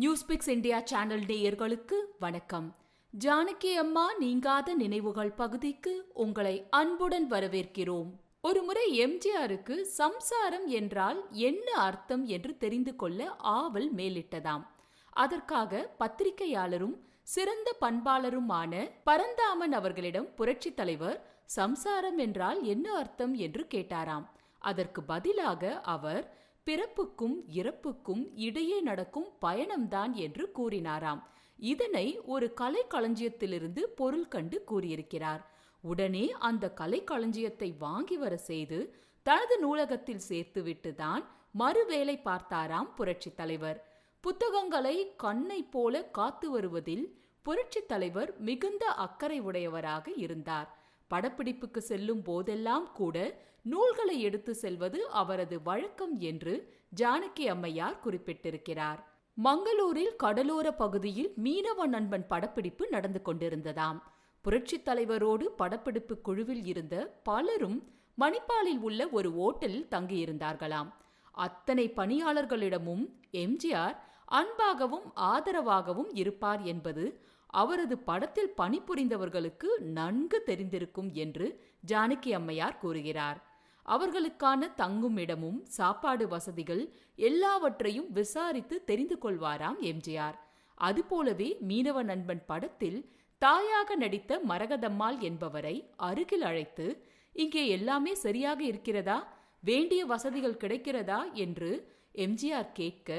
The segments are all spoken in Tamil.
நியூஸ் பிக்ஸ் இந்தியா சேனல் நேயர்களுக்கு வணக்கம். ஜானகி அம்மா நீங்காத நினைவுகள் பகுதிக்கு உங்களை அன்புடன் வரவேற்கிறோம். ஒருமுறை எம்ஜிஆருக்கு சம்சாரம் என்றால் என்ன அர்த்தம் என்று தெரிந்து கொள்ள ஆவல் மேலிட்டதாம். அதற்காக பத்திரிகையாளரும் சிறந்த பண்பாளருமான பரந்தாமன் அவர்களிடம் புரட்சித் தலைவர் சம்சாரம் என்றால் என்ன அர்த்தம் என்று கேட்டாராம். அதற்கு பதிலாக அவர் பிறப்புக்கும் இறப்புக்கும் இடையே நடக்கும் பயணம்தான் என்று கூறினாராம். இதனை ஒரு கலை களஞ்சியத்திலிருந்து பொருள் கண்டு கூறியிருக்கிறார். உடனே அந்த கலை களஞ்சியத்தை வாங்கி வர செய்து தனது நூலகத்தில் சேர்த்துவிட்டு தான் மறுவேளை பார்த்தாராம் புரட்சித் தலைவர். புத்தகங்களை கண்ணை போல காத்து வருவதில் புரட்சித் தலைவர் மிகுந்த அக்கறை உடையவராக இருந்தார். படப்பிடிப்புக்கு செல்லும் போதெல்லாம் கூட நூல்களை எடுத்து செல்வது அவரது வழக்கம் என்று ஜானகி அம்மையார் குறிப்பிட்டிருக்கிறார். மங்களூரில் கடலோர பகுதியில் மீனவ நண்பன் படப்பிடிப்பு நடந்து கொண்டிருந்ததாம். புரட்சித் தலைவரோடு படப்பிடிப்பு குழுவில் இருந்த பலரும் மணிப்பாலில் உள்ள ஒரு ஓட்டலில் தங்கியிருந்தார்களாம். அத்தனை பணியாளர்களிடமும் எம்ஜிஆர் அன்பாகவும் ஆதரவாகவும் இருப்பார் என்பது அவரது படத்தில் பணிபுரிந்தவர்களுக்கு நன்கு தெரிந்திருக்கும் என்று ஜானகி அம்மையார் கூறுகிறார். அவர்களுக்கான தங்கும் இடமும் சாப்பாடு வசதிகள் எல்லாவற்றையும் விசாரித்து தெரிந்து கொள்வாராம் எம்ஜிஆர். அதுபோலவே மீனவ நண்பன் படத்தில் தாயாக நடித்த மரகதம்மாள் என்பவரை அருகில் அழைத்து இங்கே எல்லாமே சரியாக இருக்கிறதா? வேண்டிய வசதிகள் கிடைக்கிறதா? என்று எம்ஜிஆர் கேட்க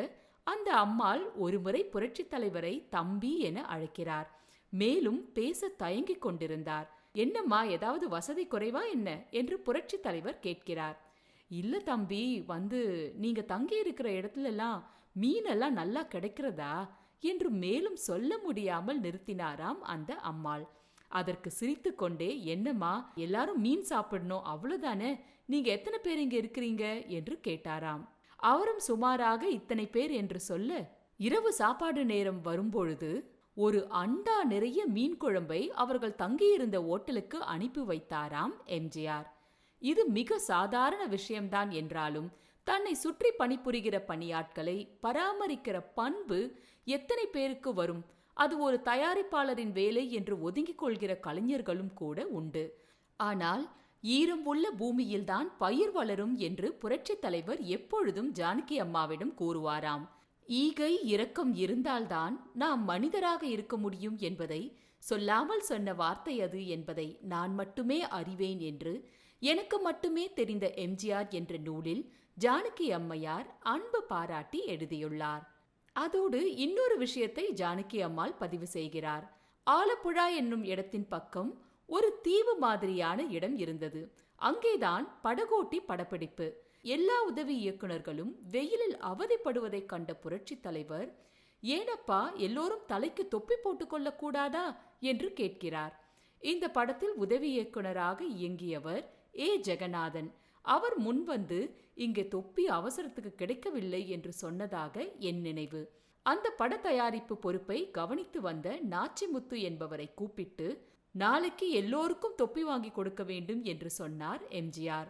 அந்த அம்மாள் ஒருமுறை புரட்சித் தலைவரை தம்பி என அழைக்கிறார். மேலும் பேச தயங்கிக் கொண்டிருந்தார். என்னம்மா ஏதாவது வசதி குறைவா என்ன? என்று புரட்சித் தலைவர் கேட்கிறார். இல்ல தம்பி வந்து நீங்க தங்கி இருக்கிற இடத்துல எல்லாம் மீனெல்லாம் நல்லா கிடைக்கிறதா? என்று மேலும் சொல்ல முடியாமல் நிறுத்தினாராம் அந்த அம்மாள். அதற்கு சிரித்து கொண்டே என்னம்மா எல்லாரும் மீன் சாப்பிடணும் அவ்வளவுதானே? நீங்க எத்தனை பேர் இங்க இருக்கிறீங்க? என்று கேட்டாராம். அவரும் சுமாராக இத்தனை பேர் என்று சொல்ல. இரவு சாப்பாடு நேரம் வரும்பொழுது ஒரு அண்டா நிறைய மீன் குழம்பை அவர்கள் தங்கியிருந்த ஓட்டலுக்கு அனுப்பி வைத்தாராம் எம்ஜிஆர். இது மிக சாதாரண விஷயம்தான் என்றாலும் தன்னை சுற்றி பணிபுரிகிற பணியாட்களை பராமரிக்கிற பண்பு எத்தனை பேருக்கு வரும்? அது ஒரு தயாரிப்பாளரின் வேலை என்று ஒதுங்கிக் கொள்கிற கலைஞர்களும் கூட உண்டு. ஆனால் ஈரம் உள்ள பூமியில்தான் பயிர் வளரும் என்று புரட்சித் தலைவர் எப்பொழுதும் ஜானகி அம்மாவிடம் கூறுவாராம். ஈகை இரக்கம் இருந்தால்தான் நாம் மனிதராக இருக்க முடியும் என்பதை சொல்லாமல் சொன்ன வார்த்தை அது என்பதை நான் மட்டுமே அறிவேன் என்று எனக்கு மட்டுமே தெரிந்த எம்ஜிஆர் என்ற நூலில் ஜானகி அம்மையார் அன்பு பாராட்டி எழுதியுள்ளார். அதோடு இன்னொரு விஷயத்தை ஜானகி அம்மாள் பதிவு செய்கிறார். ஆலப்புழா என்னும் இடத்தின் பக்கம் ஒரு தீவு மாதிரியான இடம் இருந்தது. அங்கேதான் படகோட்டி படப்பிடிப்பு. எல்லா உதவி இயக்குநர்களும் வெயிலில் அவதிப்படுவதைக் கண்ட புரட்சித் தலைவர் ஏனப்பா எல்லோரும் தலைக்கு தொப்பி போட்டுக்கொள்ள கூடாதா? என்று கேட்கிறார். இந்த படத்தில் உதவி இயக்குனராக இயங்கியவர் ஏ. ஜெகநாதன். அவர் முன்வந்து இங்கே தொப்பி அவசரத்துக்கு கிடைக்கவில்லை என்று சொன்னதாக என் நினைவு. அந்த பட தயாரிப்பு பொறுப்பை கவனித்து வந்த நாச்சிமுத்து என்பவரை கூப்பிட்டு நாளைக்கு எல்லோருக்கும் தொப்பி வாங்கி கொடுக்க வேண்டும் என்று சொன்னார் எம்ஜிஆர்.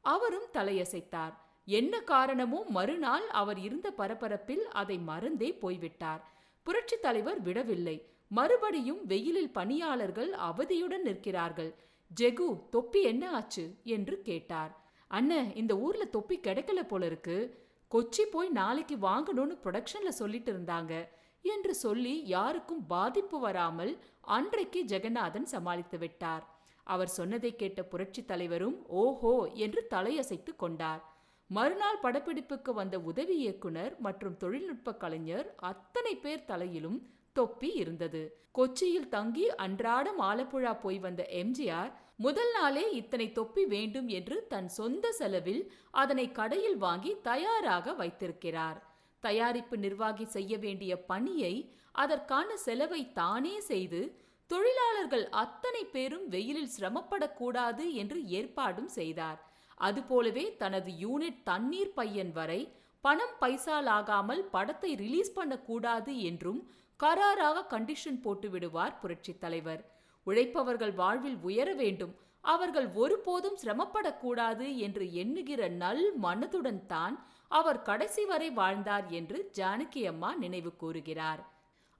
அவரும் தலையசைத்தார். என்ன காரணமோ மறுநாள் அவர் இருந்த பரபரப்பில் அதை மறந்தே போய்விட்டார். புரட்சி தலைவர் விடவில்லை. மறுபடியும் வெயிலில் பணியாளர்கள் அவதியுடன் நிற்கிறார்கள். ஜெகு தொப்பி என்ன ஆச்சு? என்று கேட்டார். அண்ணன் இந்த ஊர்ல தொப்பி கிடைக்கல போல இருக்கு. கொச்சி போய் நாளைக்கு வாங்கணும்னு ப்ரொடக்ஷன்ல சொல்லிட்டு இருந்தாங்க. என்று சொல்லி யாருக்கும் பாதிப்பு வராமல் அன்றைக்கு ஜெகநாதன் சமாளித்து விட்டார். அவர் சொன்னதை கேட்ட புரட்சி தலைவரும் ஓஹோ! என்று தலையசைத்து கொண்டார். மறுநாள் படப்பிடிப்புக்கு வந்த உதவி இயக்குனர் மற்றும் தொழில்நுட்ப கலைஞர் அத்தனை பேர் தலையிலும் தொப்பி இருந்தது. கொச்சியில் தங்கி அன்றாடம் ஆலப்புழா போய் வந்த எம்ஜிஆர் முதல் நாளே இத்தனை தொப்பி வேண்டும் என்று தன் சொந்த செலவில் அதனை கடையில் வாங்கி தயாராக வைத்திருக்கிறார். தயாரிப்பு நிர்வாகி செய்ய வேண்டிய பணியை அதற்கான செலவை தானே செய்து தொழிலாளர்கள் அத்தனை பேரும் வெயிலில் சிரமப்படக்கூடாது என்று ஏற்பாடும் செய்தார். அதுபோலவே தனது யூனிட் தண்ணீர் பையன் வரை பணம் பைசாலாகாமல் படத்தை ரிலீஸ் பண்ணக்கூடாது என்றும் கராராக கண்டிஷன் போட்டு விடுவார் புரட்சித் தலைவர். உழைப்பவர்கள் வாழ்வில் உயர வேண்டும். அவர்கள் ஒருபோதும் சிரமப்படக்கூடாது என்று எண்ணுகிற நல் மனதுடன் தான் அவர் கடைசி வரை வாழ்ந்தார் என்று ஜானகி அம்மா நினைவு கூறுகிறார்.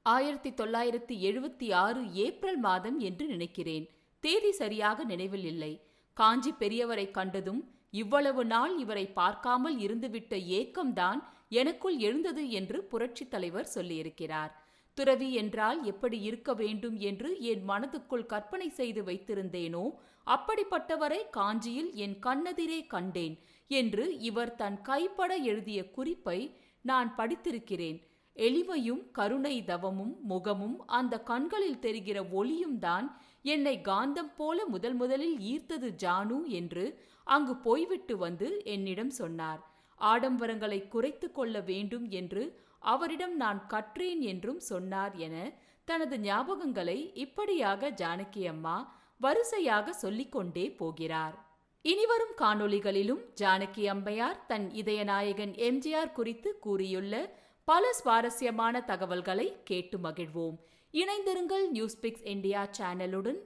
ஆயிரத்தி தொள்ளாயிரத்தி எழுபத்தி ஆறு ஏப்ரல் மாதம் என்று நினைக்கிறேன். தேதி சரியாக நினைவில் இல்லை. காஞ்சி பெரியவரை கண்டதும் இவ்வளவு நாள் இவரை பார்க்காமல் இருந்துவிட்ட ஏக்கம்தான் எனக்குள் எழுந்தது என்று புரட்சித் தலைவர் சொல்லியிருக்கிறார். துறவி என்றால் எப்படி இருக்க வேண்டும் என்று என் மனதுக்குள் கற்பனை செய்து வைத்திருந்தேனோ அப்படிப்பட்டவரை காஞ்சியில் என் கண்ணெதிரே கண்டேன் என்று இவர் தன் கைப்பட எழுதிய குறிப்பை நான் படித்திருக்கிறேன். எளிமையும் கருணை தவமும் முகமும் அந்த கண்களில் தெரிகிற ஒளியும் தான் என்னை காந்தம் போல முதல் முதலில் ஈர்த்தது ஜானு என்று அங்கு போய்விட்டு வந்து என்னிடம் சொன்னார். ஆடம்பரங்களை குறைத்து கொள்ள வேண்டும் என்று அவரிடம் நான் கற்றேன் என்றும் சொன்னார் என தனது ஞாபகங்களை இப்படியாக ஜானகி அம்மா வரிசையாக சொல்லிக்கொண்டே போகிறார். இனிவரும் காணொளிகளிலும் ஜானகி அம்மையார் தன் இதயநாயகன் எம்ஜிஆர் குறித்து கூறியுள்ள பல சுவாரஸ்யமான தகவல்களை கேட்டு மகிழ்வோம். இணைந்திருங்கள் நியூஸ்பிக்ஸ் இந்தியா சேனலுடன்.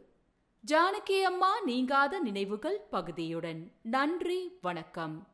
ஜானகி அம்மா நீங்காத நினைவுகள் பகுதியுடன். நன்றி வணக்கம்.